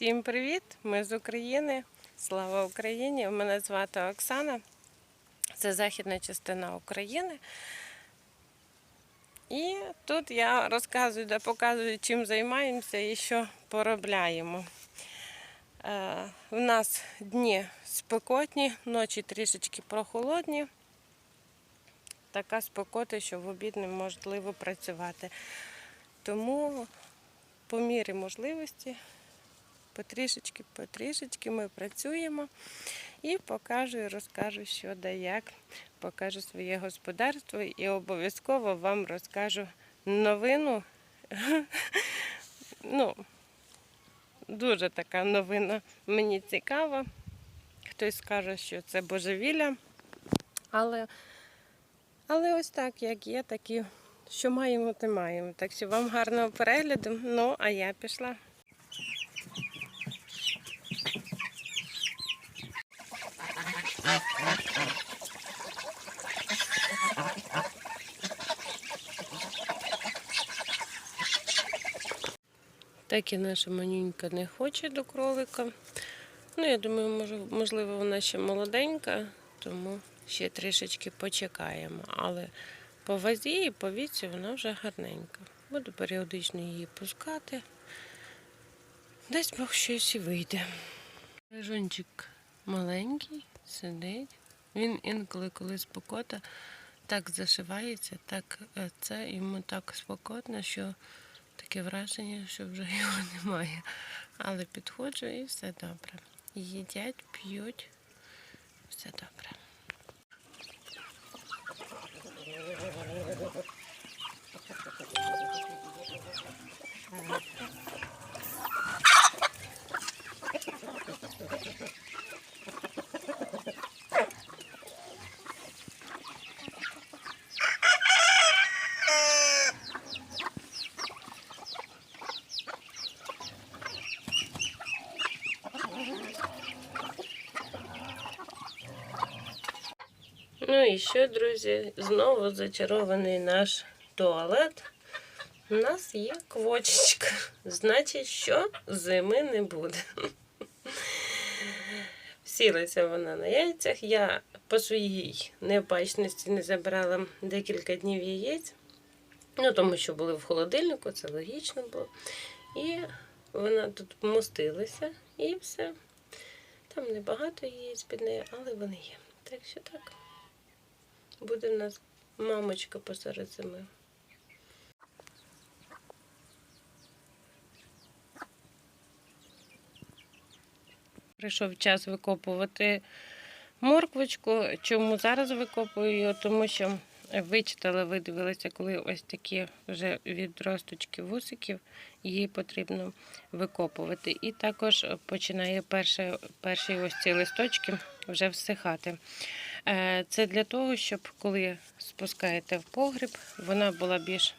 Всім привіт! Ми з України. Слава Україні! Мене звати Оксана. Це західна частина України. І тут я розказую, де показую, чим займаємося і що поробляємо. Е, У нас дні спекотні, ночі трішечки прохолодні. Така спекота, що в обід неможливо працювати. Тому по мірі можливості потрішечки, потрішечки ми працюємо і покажу і розкажу, що да як, покажу своє господарство і обов'язково вам розкажу новину. Ну, дуже така новина. Мені цікава. Хтось скаже, що це божевілля. Але, але ось так, як є, такі, що маємо, те маємо. Так що вам гарного перегляду. Ну, а я пішла. Так і наша манюнька не хоче до кролика. Ну, я думаю, можливо, вона ще молоденька, тому ще трішечки почекаємо. Але по вазі і по віці вона вже гарненька. Буду періодично її пускати. Десь Бог щось і вийде. Жончик маленький, сидить. Він інколи, коли спокота, так зашивається, так е, це йому так спокійно, що таке враження, що вже його немає. Але підходжу і все добре. Їдять, п'ють, все добре. Ну і що, друзі, знову зачарований наш туалет. У нас є квочечка. Значить, що зими не буде. Сілася вона на яйцях. Я по своїй необачності не забрала декілька днів яєць. Ну, тому що були в холодильнику, це логічно було. І вона тут вмостилася і все. Там небагато яєць під нею, але вони є. Так що так. Буде в нас мамочка посеред зими. Прийшов час викопувати морквочку. Чому зараз викопую її? Тому що вичитала, видивилася, коли ось такі вже відросточки вусиків, її потрібно викопувати. І також починає перші, перші ось ці листочки вже всихати. Е, Це для того, щоб коли спускаєте в погріб, вона була більш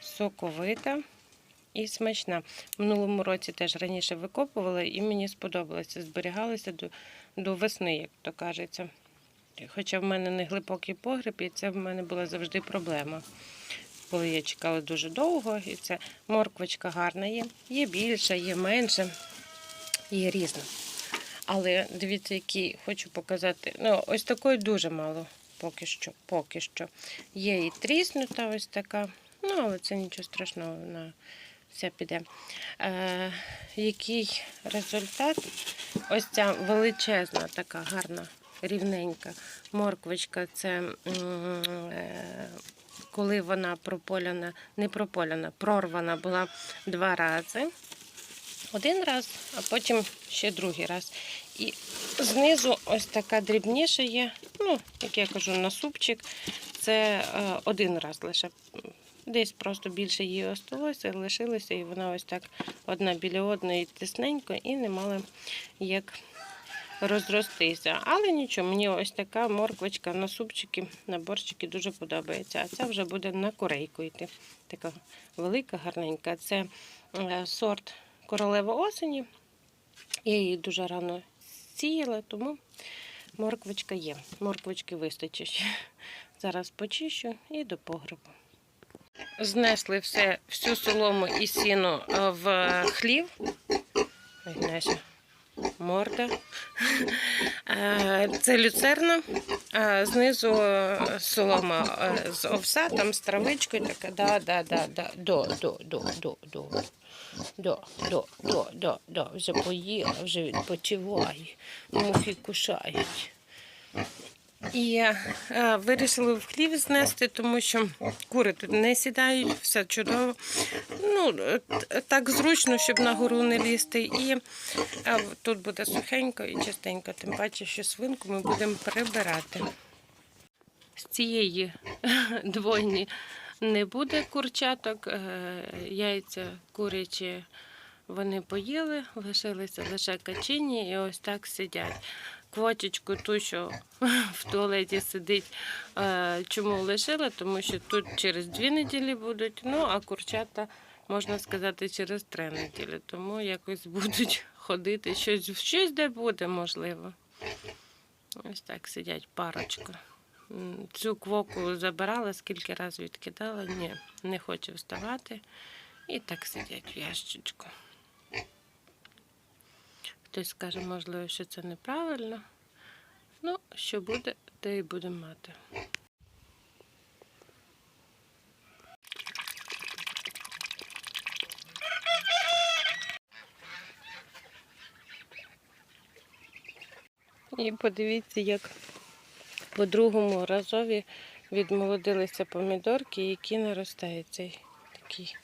соковита і смачна. Минулому році теж раніше викопувала і мені сподобалося. Зберігалася до, до весни, як то кажеться. Хоча в мене не глибокий погріб, і це в мене була завжди проблема. Коли я чекала дуже довго, і це морквочка гарна є. Є більша, є менша, є різна. Але дивіться, який хочу показати. Ну, ось такої дуже мало поки що. Поки що. Є і тріснута ось така. Ну, але це нічого страшного, вона вся піде. Е, який результат? Ось ця величезна, така гарна, рівненька морквочка. Це е, коли вона прополяна, не прополяна, прорвана була два рази. Один раз, а потім ще другий раз. І знизу ось така дрібніша є. Ну, як я кажу, на супчик. Це е, один раз лише. Десь просто більше її осталося, лишилося, і вона ось так одна біля одної тисненько і не мала як розростися. Але нічого, мені ось така морквочка на супчики, на борщики дуже подобається. А ця вже буде на корейку йти. Така велика, гарненька. Це е, сорт королева осені. Я її дуже рано сіяла, тому морквочка є. Морквочки вистачить. Зараз почищу і до погребу. Знесли все, всю солому і сіно е, в хлів. Наша морда. Е, Це люцерна, а знизу е, солома е, з овса, там з травичкою така. Да, да, да, да. До, до, до, до, до. До, до, до, до, до. Вже поїла, вже відпочиває. Мухи кушають. І е, вирішили в хлів знести, тому що кури тут не сідають, все чудово. Ну, так зручно, щоб на гору не лізти. І е, тут буде сухенько і чистенько, тим паче, що свинку ми будемо прибирати. З цієї двойні не буде курчаток, е, яйця курячі вони поїли, лишилися лише качині і ось так сидять. Квочечку ту, що в туалеті сидить, е, чому лишила? Тому що тут через дві неділі будуть, ну а курчата, можна сказати, через три неділі. Тому якось будуть ходити, щось, щось де буде, можливо. Ось так сидять парочка. Цю квоку забирала, скільки разів відкидала. Ні, не хоче вставати. І так сидять в ящичку. Хтось скаже, можливо, що це неправильно. Ну, що буде, те і будемо мати. І подивіться, як по другому разові відмолодилися помідорки, які наростають цей такий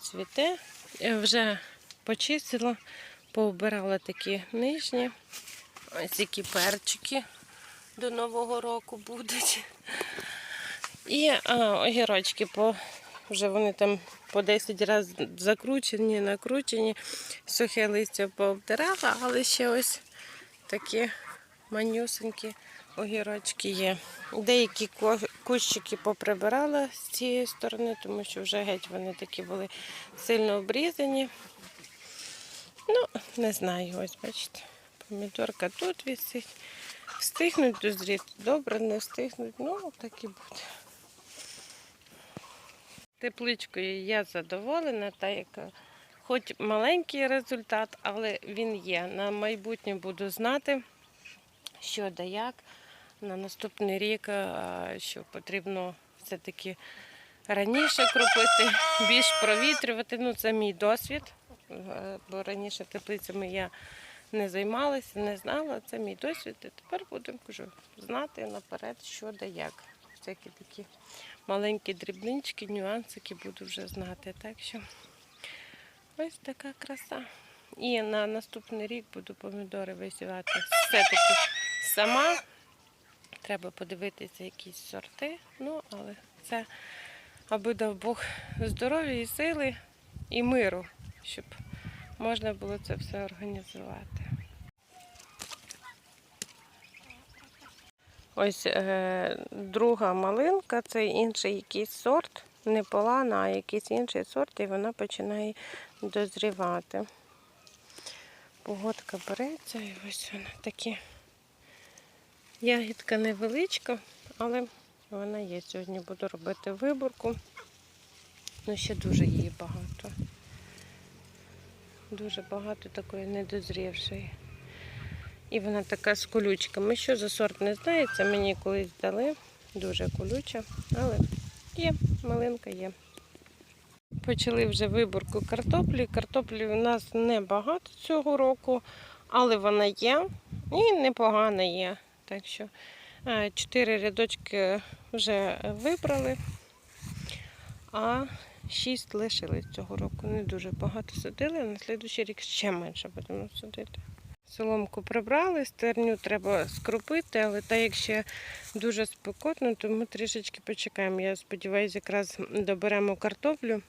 цвіте. Я вже почистила, повбирала такі нижні. Ось які перчики до Нового року будуть. І а, огірочки по вже вони там по 10 разів закручені, накручені, сухе листя пообдирала, але ще ось такі манюсенькі огірочки є. Деякі кущики поприбирала з цієї сторони, тому що вже геть вони такі були сильно обрізані. Ну, не знаю, ось бачите, помідорка тут висить. Встигнуть дозріти, добре, не встигнуть, ну так і буде. Тепличкою я задоволена, та яка хоч маленький результат, але він є. На майбутнє буду знати, що да як. На наступний рік, що потрібно все-таки раніше кропити, більш провітрювати. Ну, це мій досвід. Е, Бо раніше теплицями я не займалася, не знала. Це мій досвід. І тепер будемо знати наперед, що да як. Всякі такі маленькі дрібнички, нюансики буду вже знати. Так що ось така краса. І на наступний рік буду помідори висівати все-таки сама. Треба подивитися якісь сорти. Ну, але це аби дав Бог здоров'я і сили і миру, щоб можна було це все організувати. Ось е, друга малинка, це інший якийсь сорт, не полана, а якийсь інший сорт, і вона починає дозрівати. Погодка береться, і ось вона такі. Ягідка невеличка, але вона є. Сьогодні буду робити виборку. Ну, ще дуже її багато. Дуже багато такої недозрівшої. І вона така з колючками. Що за сорт не це мені колись дали. Дуже колюча, але є, малинка є. Почали вже виборку картоплі. Картоплі у нас небагато цього року, але вона є і непогана є. Так що е, чотири рядочки вже вибрали, а шість лишились цього року. Не дуже багато садили, а на слідуючий рік ще менше будемо садити. Соломку прибрали, стерню треба скропити, але так як ще дуже спекотно, то ми трішечки почекаємо. Я сподіваюся, якраз доберемо картоплю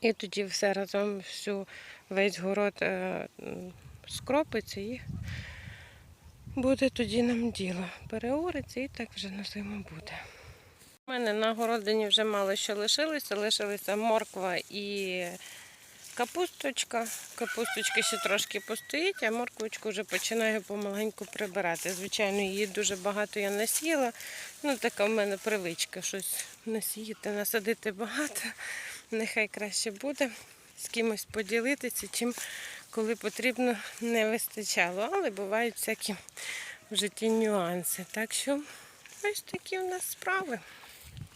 і тоді все разом, всю, весь город е, скропиться і буде тоді нам діло. Переориться і так вже на зиму буде. У мене на городині вже мало що лишилося. Лишилися морква і капусточка. Капусточка ще трошки постоїть, а морквочку вже починаю помаленьку прибирати. Звичайно, її дуже багато я насіяла. Ну, така в мене привичка щось насіяти, насадити багато. Нехай краще буде з кимось поділитися, чим коли потрібно, не вистачало. Але бувають всякі в житті нюанси. Так що ось такі в нас справи.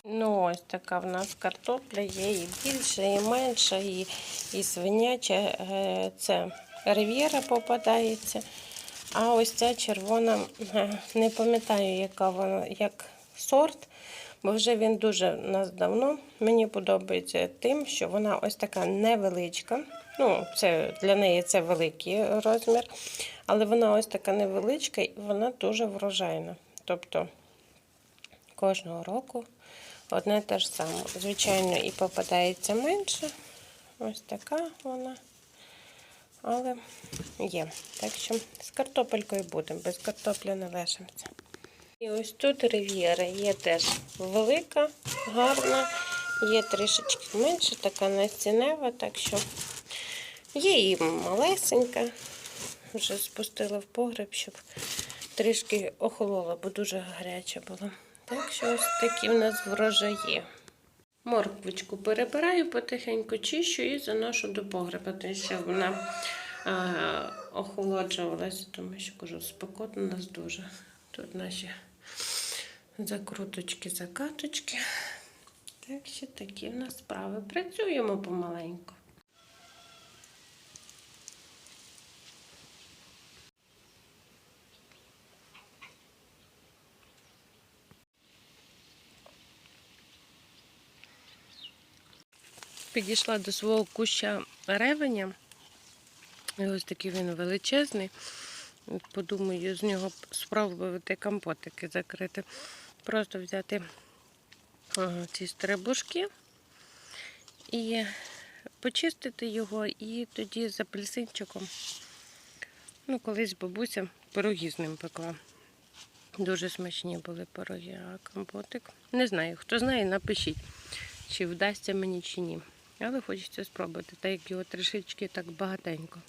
Ну, ось така в нас картопля є і більша, і менша, і, і свиняча. Е, Це рив'єра попадається. А ось ця червона, е, не пам'ятаю, яка вона, як сорт, бо вже він дуже в нас давно. Мені подобається тим, що вона ось така невеличка. Ну, це для неї це великий розмір, але вона ось така невеличка і вона дуже врожайна. Тобто кожного року одне те ж саме. Звичайно, і попадається менше. Ось така вона. Але є. Так що з картопелькою будемо, без картоплі не лишимося. І ось тут рив'єра є теж велика, гарна, є трішечки менше, така настінева, так що є і малесенька. Вже спустила в погреб, щоб трішки охолола, бо дуже гаряча була. Так що ось такі в нас врожаї. Морквочку перебираю, потихеньку чищу і заношу до погреба, тому що вона е, охолоджувалася, тому що кажу, спекотно у нас дуже. Тут наші закруточки, закаточки. Так що такі в нас справи. Працюємо помаленьку. Підійшла до свого куща ревеня. І ось такий він величезний. Подумаю, з нього спробувати компотики закрити. Просто взяти ці стрибушки і почистити його, і тоді з апельсинчиком. Ну, колись бабуся пироги з ним пекла. Дуже смачні були пироги, а компотик. Не знаю, хто знає, напишіть, чи вдасться мені, чи ні. Але хочеться спробувати, так як його трішечки так багатенько.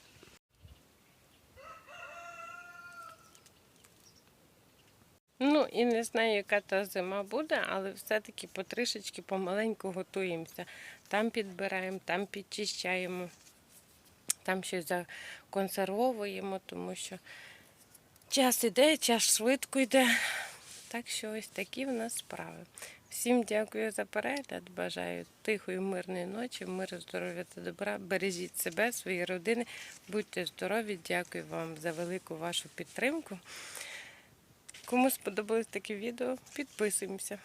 Ну і не знаю, яка та зима буде, але все-таки потрішечки помаленьку готуємося. Там підбираємо, там підчищаємо, там щось законсервовуємо, тому що час іде, час швидко йде. Так що ось такі в нас справи. Всім дякую за перегляд. Бажаю тихої, мирної ночі, миру, здоров'я та добра. Бережіть себе, свої родини, будьте здорові. Дякую вам за велику вашу підтримку. Кому сподобалось таке відео, підписуємося,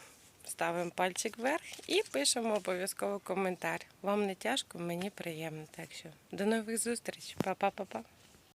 ставимо пальчик вверх і пишемо обов'язково коментар. Вам не тяжко, мені приємно. Так що до нових зустрічей. Па-па-па-па.